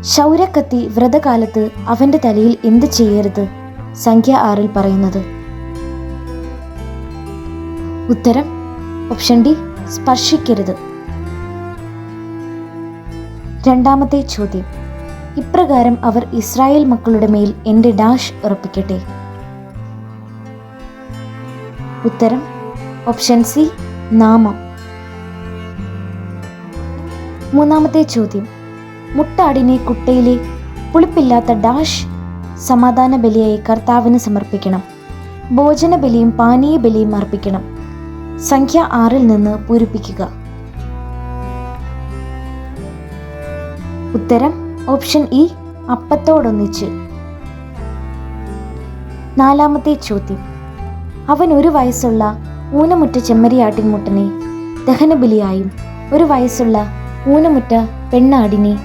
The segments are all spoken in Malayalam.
ശൗരക്കത്തി വ്രതകാലത്ത് അവന്റെ തലയിൽ എന്ത് ചെയ്യരുത്? സംഖ്യ ആറിൽ പറയുന്നത്. ഉത്തരം ഓപ്ഷൻ ഡി സ്പർശിക്കരുത്. രണ്ടാമത്തെ ചോദ്യം. ഇപ്രകാരം അവർ ഇസ്രായേൽ മക്കളുടെ മേൽ എന്റെ ഡാഷ് ഉറപ്പിക്കട്ടെ? ഉത്തരം ഓപ്ഷൻ സി നാമം. മൂന്നാമത്തെ ചോദ്യം. മുട്ടാടിനെ കുട്ടയിലെ പുളിപ്പില്ലാത്ത ഡാഷ് സമാധാന ബലിയായി കർത്താവിന് സമർപ്പിക്കണം. ഭോജന ബലിയും പാനീയ ബലിയും അർപ്പിക്കണം. സംഖ്യ ആറിൽ നിന്ന് പൂരിപ്പിക്കുക. ഉത്തരം ഓപ്ഷൻ ഇ അപ്പത്തോടൊന്നിച്ച്. നാലാമത്തെ ചോദ്യം. അവൻ ഒരു വയസ്സുള്ള ഊനമുറ്റ ചെമ്മരിയാട്ടിൻമുട്ടനെ ദഹനബലിയായും ഒരു വയസ്സുള്ള ഊനമുറ്റ പെണ്ണാടിനെ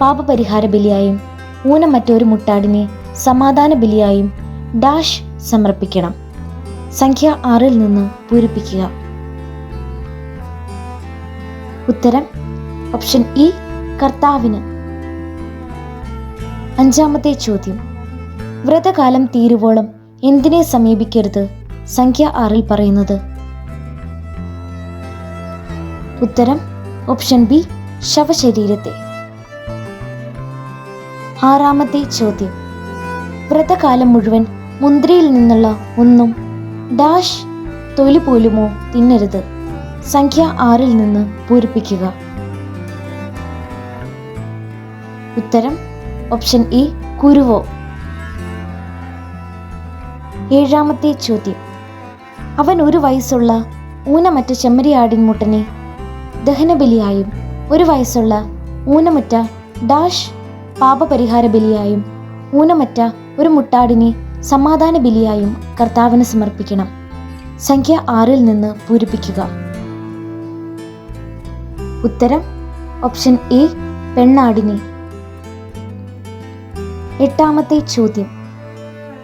പാപപരിഹാര ബലിയായും ഊനം മറ്റൊരു മുട്ടാടിനെ സമാധാന ബലിയായും ഡാഷ് സമർപ്പിക്കണം. സംഖ്യ ആറിൽ നിന്ന് പൂരിപ്പിക്കുക. ഉത്തരം ഓപ്ഷൻ ഇ കർത്താവിന്. അഞ്ചാമത്തെ ചോദ്യം. വ്രതകാലം തീരുവോളം എന്തിനെ സമീപിക്കരുത്? സംഖ്യ ആറിൽ പറയുന്നത്. ഉത്തരം ഓപ്ഷൻ ബി ശവശരീരത്തെ. ആറാമത്തെ ചോദ്യം. വ്രതകാലം മുഴുവൻ മുന്തിരിയിൽ നിന്നുള്ള ഒന്നും ഡാഷ് തൊലി പോലുമോ തിന്നരുത്. സംഖ്യ ആറിൽ നിന്ന് പൂരിപ്പിക്കുക. ഉത്തരം ഓപ്ഷൻ ഇ കുരുവോ. ഏഴാമത്തെ ചോദ്യം. അവൻ ഒരു വയസ്സുള്ള ഊനമറ്റ ചെമ്മരിയാടിൻമുട്ടനെ ദഹനബലിയായും ഒരു വയസ്സുള്ള ഊനമറ്റ ഡാഷ് പാപപരിഹാര ബലിയായും ഊനമറ്റ ഒരു മുട്ടാടിനെ സമാധാന ബലിയായും കർത്താവിന് സമർപ്പിക്കണം. സംഖ്യ ആറിൽ നിന്ന് പൂരിപ്പിക്കുക. ഉത്തരം ഓപ്ഷൻ എ പെണ്ണാടിനെ. എട്ടാമത്തെ ചോദ്യം.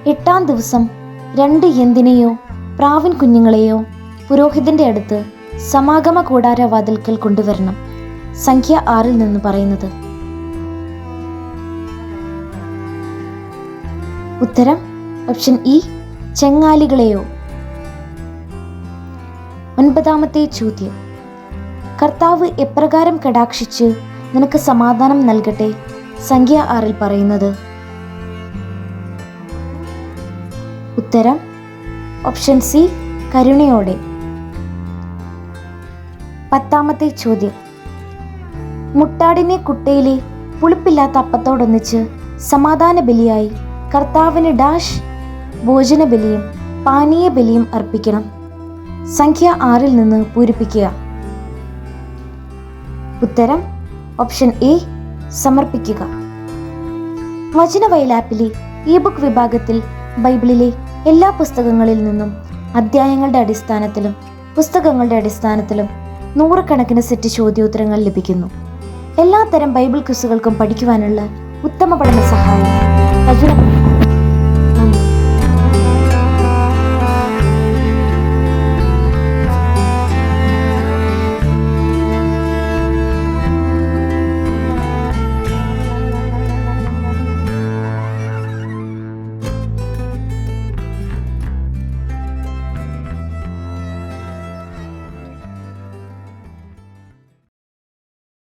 എട്ടാം ദിവസം രണ്ട് എന്തിനെയോ പ്രാവിൻ കുഞ്ഞുങ്ങളെയോ പുരോഹിതന്റെ അടുത്ത് സമാഗമ കൂടാര വാതിൽക്കൽ കൊണ്ടുവരണം. സംഖ്യ ആറിൽ നിന്ന് പറയുന്നത് ഉത്തരം ഓപ്ഷൻ ഇ ചെങ്ങാലികളെയോ? ഒൻപതാമത്തെ ചോദ്യം. കർത്താവ് എപ്രകാരം കടാക്ഷിച്ച് നിനക്ക് സമാധാനം നൽകട്ടെ? സംഖ്യ ആറിൽ പറയുന്നത്. ഉത്തരം ഓപ്ഷൻ സി കരുണയോടെ. പത്താമത്തെ ചോദ്യം. മുട്ടാടിനെ കുട്ടയിലെ പുളിപ്പില്ലാത്ത അപ്പത്തോടൊന്നിച്ച് സമാധാന ബലിയായി കർത്താവിന് ഡാഷ് ഭോജന പാനീയബലിയും പാനീയ ബലിയും അർപ്പിക്കണം. സംഖ്യ ആറിൽ നിന്ന് പൂരിപ്പിക്കുക. ഉത്തരം ഓപ്ഷൻ എ സമർപ്പിക്കുക. വചനവയൽ ആപ്പിലെ ഇ ബുക്ക് വിഭാഗത്തിൽ ബൈബിളിലെ എല്ലാ പുസ്തകങ്ങളിൽ നിന്നും അധ്യായങ്ങളുടെ അടിസ്ഥാനത്തിലും പുസ്തകങ്ങളുടെ അടിസ്ഥാനത്തിലും നൂറുകണക്കിന് സെറ്റ് ചോദ്യോത്തരങ്ങൾ ലഭിക്കുന്നു. എല്ലാത്തരം ബൈബിൾ ക്വിസുകൾക്കും പഠിക്കുവാനുള്ള ഉത്തമ പഠന സഹായം. 大丈？